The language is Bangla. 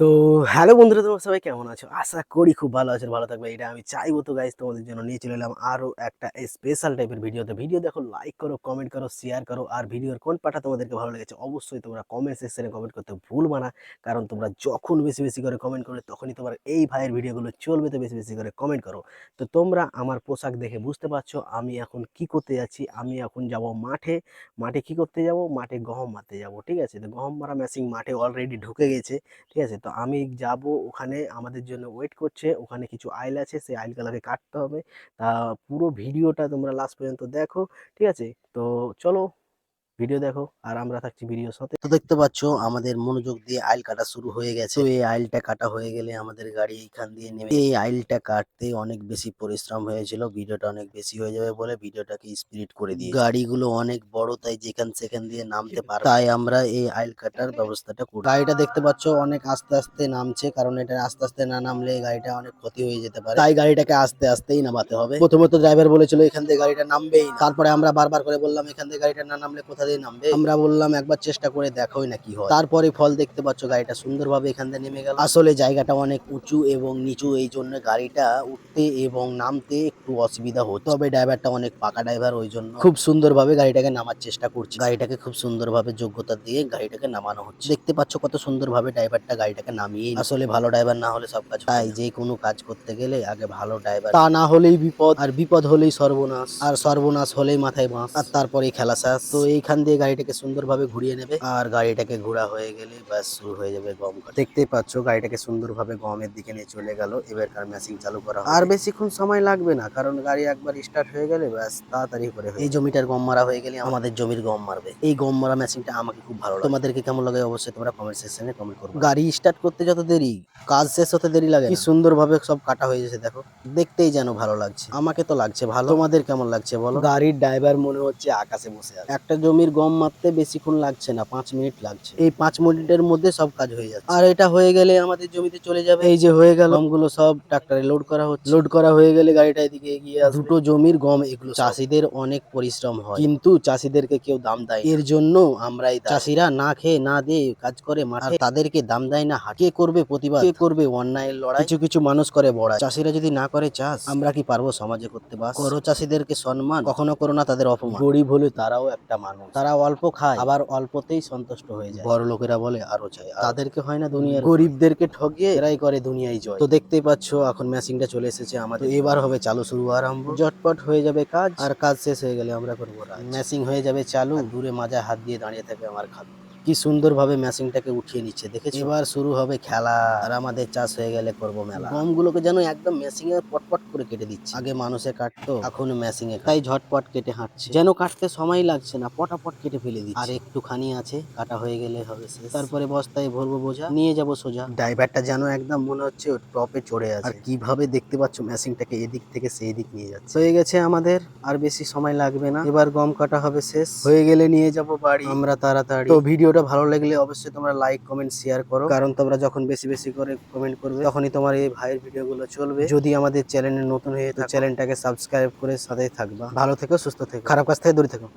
তো হ্যালো বন্ধুরা, তোমরা সবাই কেমন আছো? আশা করি খুব ভালো আছো, ভালো থাকবে। এটা আমি চাইব তো গাইজ তোমাদের জন্য নিয়ে চলে এলাম আরও একটা স্পেশাল টাইপের ভিডিওতে ভিডিও দেখো লাইক করো কমেন্ট করো শেয়ার করো, আর ভিডিওর কোন পাটা তোমাদেরকে ভালো লেগেছে অবশ্যই তোমরা কমেন্ট সেকশনে কমেন্ট করতে ভুলবা না। কারণ তোমরা যখন বেশি বেশি করে কমেন্ট করবে, তখনই তোমার এই ভাইয়ের ভিডিওগুলো চলবে তো বেশি বেশি করে কমেন্ট করো। তো তোমরা আমার পোশাক দেখে বুঝতে পারছ আমি এখন কি করতে যাচ্ছি। আমি এখন যাব মাঠে। মাঠে কি করতে যাব? মাঠে গহম মারতে যাব, ঠিক আছে? তো গহম মারা মেশিন মাঠে অলরেডি ঢুকে গেছে, ঠিক আছে? তো আমি যাব ওখানে, আমাদের জন্য ওয়েট করছে, ওখানে কিছু আইল আছে, সেই আইলগুলোকে কাটতে হবে। তা পুরো ভিডিওটা তোমরা লাস্ট পর্যন্ত দেখো, ঠিক আছে? তো চলো। ভিডিও দেখো, আর আমরা থাকছি ভিডিও সাথে তো দেখতে পাচ্ছ, আমাদের মনোযোগ দিয়ে আইল কাটা শুরু হয়ে গেছে। এই আইলটা কাটা হয়ে গেলে আমাদের গাড়ি এখান দিয়ে নেমে এই আইলটা কাটতে অনেক বেশি পরিশ্রম হয়েছিল, ভিডিওটা অনেক বেশি হয়ে যাবে বলে ভিডিওটাকে স্পিরিট করে দিই গাড়িগুলো অনেক বড়, তাই যেখান সেখান দিয়ে নামতে পারে তাই আমরা এই আইল কাটার ব্যবস্থাটা করি। গাড়িটা দেখতে পাচ্ছ, অনেক আস্তে আস্তে নামছে, কারণ এটা আস্তে আস্তে না নামলে গাড়িটা অনেক ক্ষতি হয়ে যেতে পারে। তাই গাড়িটাকে আস্তে আস্তেই নামাতে হবে। প্রথমত ড্রাইভার বলেছিল, এখান থেকে গাড়িটা নামবেই তারপরে আমরা বারবার করে বললাম, এখান থেকে গাড়িটা না নামলে কোথা দিয়ে নামবে। আমরা বললাম একবার চেষ্টা করে দেখাই না কি হয়। তারপরে ফল দেখতে পাচ্ছ গাড়িটা সুন্দরভাবে এখান থেকে নেমে গেল। আসলে জায়গাটা অনেক উঁচু এবং নিচু এই জন্য গাড়িটা উঠতে এবং নামতে একটু অসুবিধা হতো। তবে ড্রাইভারটা অনেক পাকা ড্রাইভার ওই জন্য খুব সুন্দরভাবে গাড়িটাকে নামার চেষ্টা করছে। গাড়িটাকে খুব সুন্দরভাবে যোগ্যতা দিয়ে গাড়িটাকে নামানো হচ্ছে। দেখতে পাচ্ছ কত সুন্দরভাবে ড্রাইভারটা গাড়িটাকে নামিয়ে আসলে ভালো ড্রাইভার না হলে সব কাজ তাই যে কোনো কাজ করতে গেলে আগে ভালো ড্রাইভার। তা না হলেই বিপদ। আর বিপদ হলেই সর্বনাশ। আর সর্বনাশ হলেই মাথায় বাঁশ। আর তারপরে খেলা শেষ তো এইখান দিয়ে গাড়িটাকে সুন্দরভাবে ঘুরিয়ে নেবে। আর গাড়িটাকে ঘোরা হয়ে গেলে ব্যাস শুরু হয়ে যাবে গম কাটা। দেখতেই পাচ্ছ গাড়িটাকে সুন্দরভাবে গমের দিকে নিয়ে চলে গেল। এবারকার মেশিন চালু করা আর বেশিক্ষণ সময় লাগবে না কারণ গাড়ি একবার স্টার্ট হয়ে গেলে ব্যাস তাড়াতাড়ি করে এই জমিটার গম মারা হয়ে গেলে আমাদের জমির গম মারবে। এই গম মারা মেশিনটা আমাকে খুব ভালো লাগে। তোমাদেরকে কেমন লাগে অবশ্যই তোমরা কমেন্ট সেকশনে কমেন্ট করো গাড়ি স্টার্ট করতে যত দেরি কাজ শেষ হতে দেরি লাগে কি সুন্দরভাবে সব কাটা হয়ে গেছে দেখো। দেখতেই যেন ভালো লাগছে। আমাকে তো লাগছে ভালো। তোমাদের কেমন লাগছে বলো? গাড়ির ড্রাইভার মনে হচ্ছে আকাশে বসে আছে। একটা জমির গম মারতে বেশিক্ষণ লাগছে না পাঁচ মিনিট লাগছে। এই পাঁচ মিনিটের মধ্যে সব কাজ হয়ে যাচ্ছে। আর এটা হয়ে গেলে আমাদের জমিতে চলে যাবে। এই যে হয়ে গেল। গমগুলো সব ট্রাক্টরে লোড করা হচ্ছে। লোড করা হয়ে গেলে গাড়িটা এদিকে এগিয়ে। দুটো জমির গম এগুলো চাষিদের অনেক পরিশ্রম হয়। কিন্তু চাষিদেরকে কেউ দাম দেয় এর জন্য আমরা। চাষিরা না খেয়ে না দিয়ে কাজ করে মাঠে। তাদেরকে দাম দেয় না। হাট কে করবে প্রতিবাদ। কে করবে অন্যায়ের লড়াই। কিছু কিছু মানুষ করে বড়াই চাষিরা যদি না করে চাষ আমরা কি পারব সমাজে করতে বাস? করো চাষিদেরকে সম্মান। কখনো করো না তাদের অপমান। গরিব হলে তারাও একটা মানুষ। তারা অল্প খায় আবার অল্পতেই সন্তুষ্ট হয়ে যায়। বড় লোকেরা বলে আরও চাই। তাদেরকে হয় না দুনিয়ার গরিবদেরকে ঠকিয়ে এরাই করে দুনিয়ায় জয়। তো দেখতেই পাচ্ছ এখন মেশিনটা চলে এসেছে আমাদের। এবার হবে চালু শুরু আরম্ভ। জটপট হয়ে যাবে কাজ। আর কাজ শেষ হয়ে গেলে আমরা করব মেশিন হয়ে যাবে চালু। দূরে মাজায় হাত দিয়ে দাঁড়িয়ে থাকবে আমার খাদ্য। কি সুন্দরভাবে মেশিনটাকে উঠিয়ে নিচ্ছে, দেখেছি? এবার শুরু হবে খেলা, আর আমাদের চাষ হয়ে গেলে করব মেলা। গমগুলোকে যেন একদম মেশিনে পটপট করে কেটে দিচ্ছে। আগে মানুষে কাটতো, এখন মেশিনে তাই ঝটপট কেটে হাঁটছে। যেন কাটতে সময় লাগছে না, পটাপট কেটে ফেলে দিচ্ছে। আর একটুখানি আছে, কাটা হয়ে গেলে হবে তারপরে বস্তায় ভরবো বোঝা, নিয়ে যাব সোজা। ড্রাইভারটা যেন একদম মনে হচ্ছে টপে চড়ে আছে। আর কীভাবে দেখতে পাচ্ছ মেশিনটাকে এদিক থেকে সেই দিক নিয়ে যাচ্ছে। হয়ে গেছে আমাদের, আর বেশি সময় লাগবে না। এবার গম কাটা হবে শেষ। হয়ে গেলে নিয়ে যাব বাড়ি। আমরা তাড়াতাড়ি। তো ভিডিওটা ভালো লাগলে অবশ্যই তোমরা লাইক কমেন্ট শেয়ার করো। কারণ তোমরা যখন বেশি বেশি করে কমেন্ট করবে, তখনই তোমার এই ভাইয়ের ভিডিওগুলো চলবে। যদি আমাদের চ্যানেলে নতুন হয়ে চ্যানেলটাকে সাবস্ক্রাইব করে সাথে থাকবা। ভালো থেকো, সুস্থ থেকো। খারাপ কাজ থেকে দূরে থেকো।